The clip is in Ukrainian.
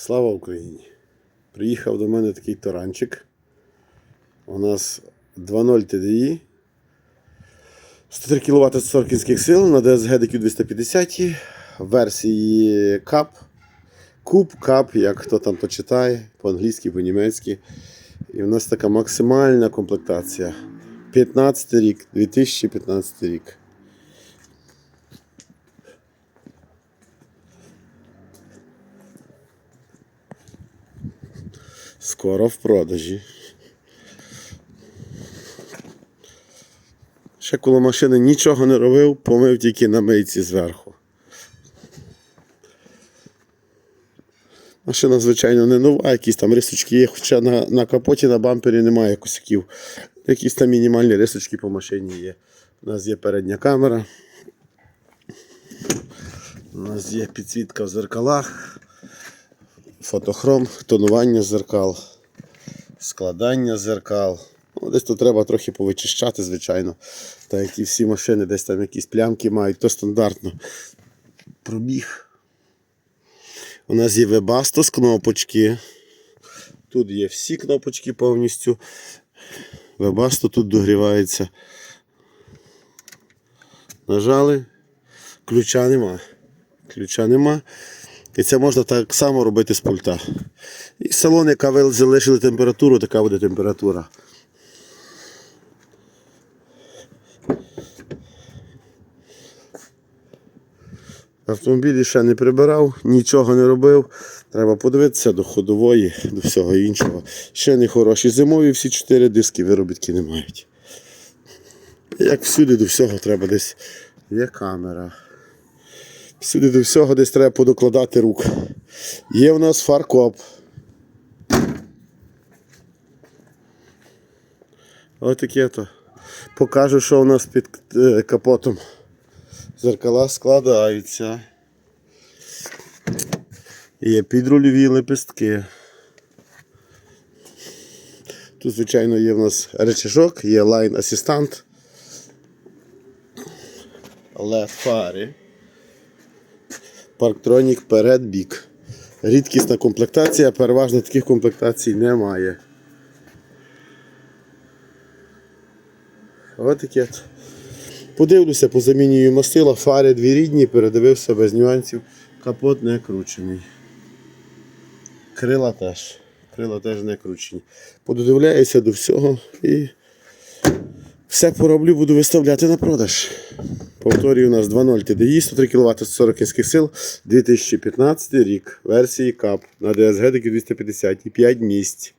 Слава Україні! Приїхав до мене такий таранчик. У нас 2.0 TDI. 103 кВт 40 кінських сил на DSG DQ 250 версії CAP. Куб, CAP, як хто там то читає, по-англійськи, по-німецьки. І в нас така максимальна комплектація. 15 рік, 2015 рік. Скоро в продажі. Ще коло машини нічого не робив, помив тільки на мийці зверху. Машина, звичайно, не нова, якісь там рисочки є, хоча на, на капоті на бампері немає косяків. Якісь там мінімальні рисочки по машині є. У нас є передня камера. У нас є підсвітка в зеркалах, фотохром, тонування зеркал, складання зеркал. Ну, десь тут треба трохи повичищати, звичайно. Так як і всі машини, десь там якісь плямки мають, то стандартно. Пробіг. У нас є Webasto кнопочки. Тут є всі кнопочки повністю. Webasto тут догрівається. Нажали. Ключа нема. Ключа нема. І це можна так само робити з пульта. І салон, яка ви залишили температуру, така буде температура. Автомобілі ще не прибирав, нічого не робив. Треба подивитися до ходової, до всього іншого. Ще не хороші. Зимові всі чотири диски виробітки не мають. Як всюди до всього треба десь є камера. Всюди до всього десь треба подокладати рук. Є в нас фаркоп. Ось таке то. Покажу, що у нас під е, капотом. Зеркала складаються. Є підрульові лепестки. Тут, звичайно, є в нас речажок, є лайн асистант. LED фари. Парктронік перед бік. Рідкісна комплектація, переважно таких комплектацій немає. Таке. Подивлюся, позамінюю мастила, фари дві рідні, передивився без нюансів. Капот не кручений. Крила теж. Крила теж не кручені. Пододивляюся до всього і все пороблю, буду виставляти на продаж. Повторюю, у нас 2.0 TDI, 103 кВт 40 кінських сил, 2015 рік, версії КАП на DSG 250 і 5 місць.